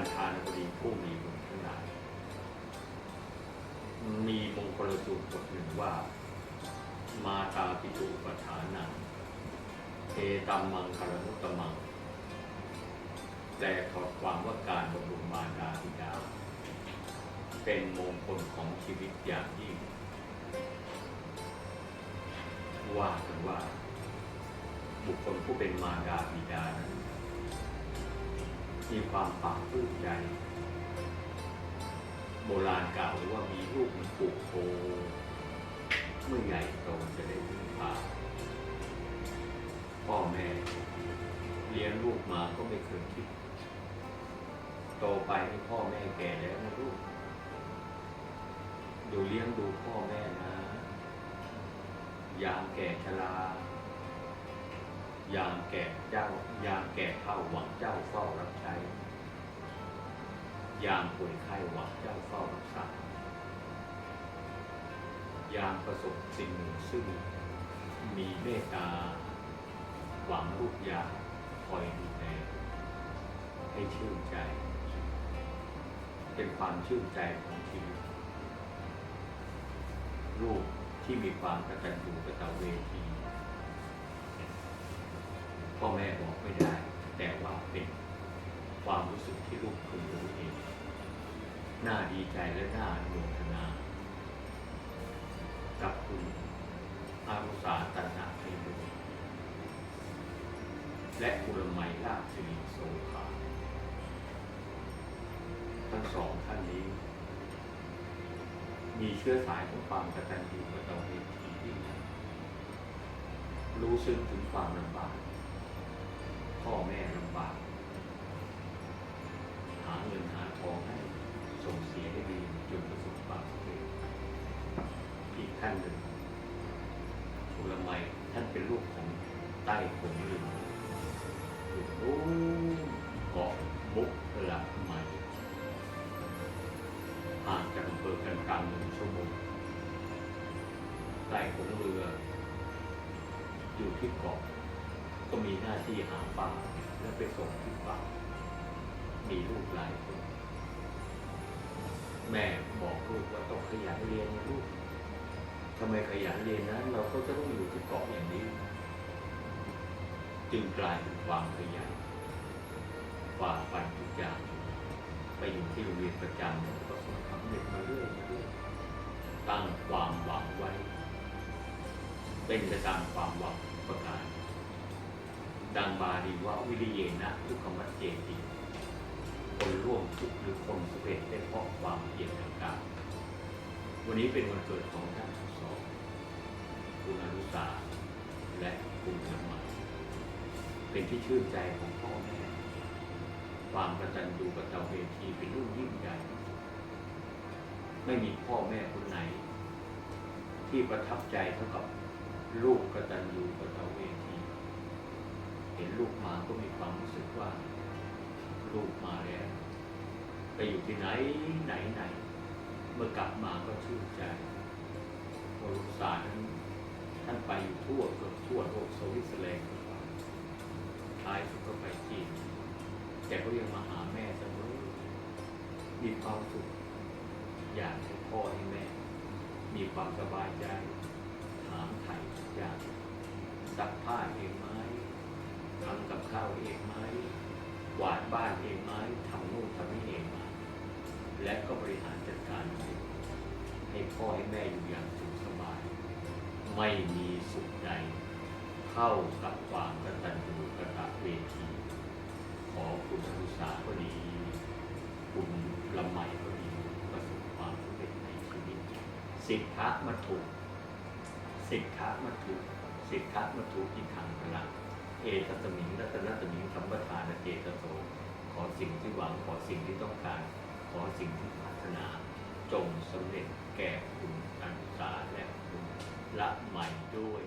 ทานทานดีผู้มีบุญทั้งหลายมีมงคลสูตรบทหนึ่งว่า มาตาปิตุปฐานังเทตัมมังคารมุตตมังแต่ถอดความว่าการบำรุงมารดาบิดา เป็นมงคลของชีวิตอย่างยิ่ง ว่ากันว่า บุคคลผู้เป็นมารดาบิดานั้น มีความปากปลื้มใจ โบราณกล่าวไว้ว่ามีลูกมันปลูกโตเมื่อใหญ่โตจะได้พึ่งพาพ่อแม่ เลี้ยงลูกมาก็ไม่เคยคิด โตไปให้พ่อแม่แก่แล้วนะลูกดูเลี้ยงดูพ่อแม่นะ ยามแก่ชรา ยามแก่เจ้ายามแก่เฒ่าหวังเจ้าเฝ้ารับใช้ ยามป่วยไข้หวังเจ้าเฝ้ารักษายามประสบสิ่งหนึ่งซึ่งมีเมตตาหวังลูกยาคอยดูแลให้ชื่นใจ เป็นความชื่นใจของชีวิตลูกที่มีความกตัญญูกตเวที พ่อแม่บอกไม่ได้ แต่ว่าเป็นความรู้สึกที่ลูกพึงรู้เองน่าดีใจและน่าอนุโมทนา กับคุณอารุษาตนาไพบูลย์และบุรมัยลาภสิริโสภาทั้งสองท่านนี้ มีเชื้อสายของความกตัญญูกตเวทียิ่งใหญ่รู้ซึ้งถึงความลำบาก พ่อแม่ลำบาก หาเงินหาทองให้ส่งเสียให้ดีจนประสบความสำเร็จอีกท่านหนึ่งอุลไมท่านเป็นลูกของใต้ขงลืมอยู่โอ้เกาะมุกหลักใหม่ห่างจากอำเภอกันกลางหนึ่งชั่วโมงใต้ขงเรือ อยู่ที่เกาะ ก็มีหน้าที่หาปลาและไปส่งที่ฝั่งมีลูกหลายคน แม่บอกลูกว่าต้องขยันเรียนลูกทำไมขยันเรียนนะเราก็จะต้องอยู่ที่เกาะอย่างนี้ จึงกลายเป็นความขยันฝ่าฟันทุกอย่างไปอยู่ที่โรงเรียนประจำแล้วก็สมสำเร็จมาเรื่อยมาเรื่อยตั้งความหวังไว้ เป็นไปตามความหวัง ดังบาลีว่าวิริเยนะทุกขมัจเจติคนร่วมทุกหรือคนสำเร็จได้เพราะความเพียรทางกายวันนี้เป็นวันเกิดของท่านทั้งสองคุณอนุสาและคุณธรรมยเป็นที่ชื่นใจของพ่อแม่ความกตัญญูกตเวทีเป็นรุ่นยิ่งใหญ่ไม่มีพ่อแม่คนไหน ที่ประทับใจเท่ากับลูกกระตัญญูกตเวที ห็นลูกมาก็มีความรู้สึกว่า ลูกมาแล้ว ไปอยู่ที่ไหนไหนไหน เมื่อกลับมาก็ชื่นใจวรุษานั้นท่านไปอยู่ทั่วเกือบทั่วโลกสวิตเซอร์แลนด์ท้ายสุดก็ไปจีนแต่ก็ยังมาหาแม่เสมอมีความสุขอยากให้พ่อให้แม่ มีความสบายใจถามไถ่ทุกอย่างซักผ้าเองไหม ทำกับข้าวเองไหมกวาดบ้านเองไหมทำนู่นทำนี่เองไหมและก็บริหารจัดการให้พ่อให้แม่อยู่อย่างสุขสบาย ไม่มีสุขใดเท่ากับความกตัญญูกตเวทีขอคุณอนุสาก็ดี คุณละไมก็ดีประสบความสำเร็จในชีวิตสิทธะมัทุสิทธะมัทุสิทธะมัทุอิทังพลัง เอตสมิงรัตนตมิงสัมปทานเจตโสขอสิ่งที่หวังขอสิ่งที่ต้องการ ขอสิ่งที่ปรารถนา จงสำเร็จแก่คุณอนุสาและคุณละใหม่ด้วย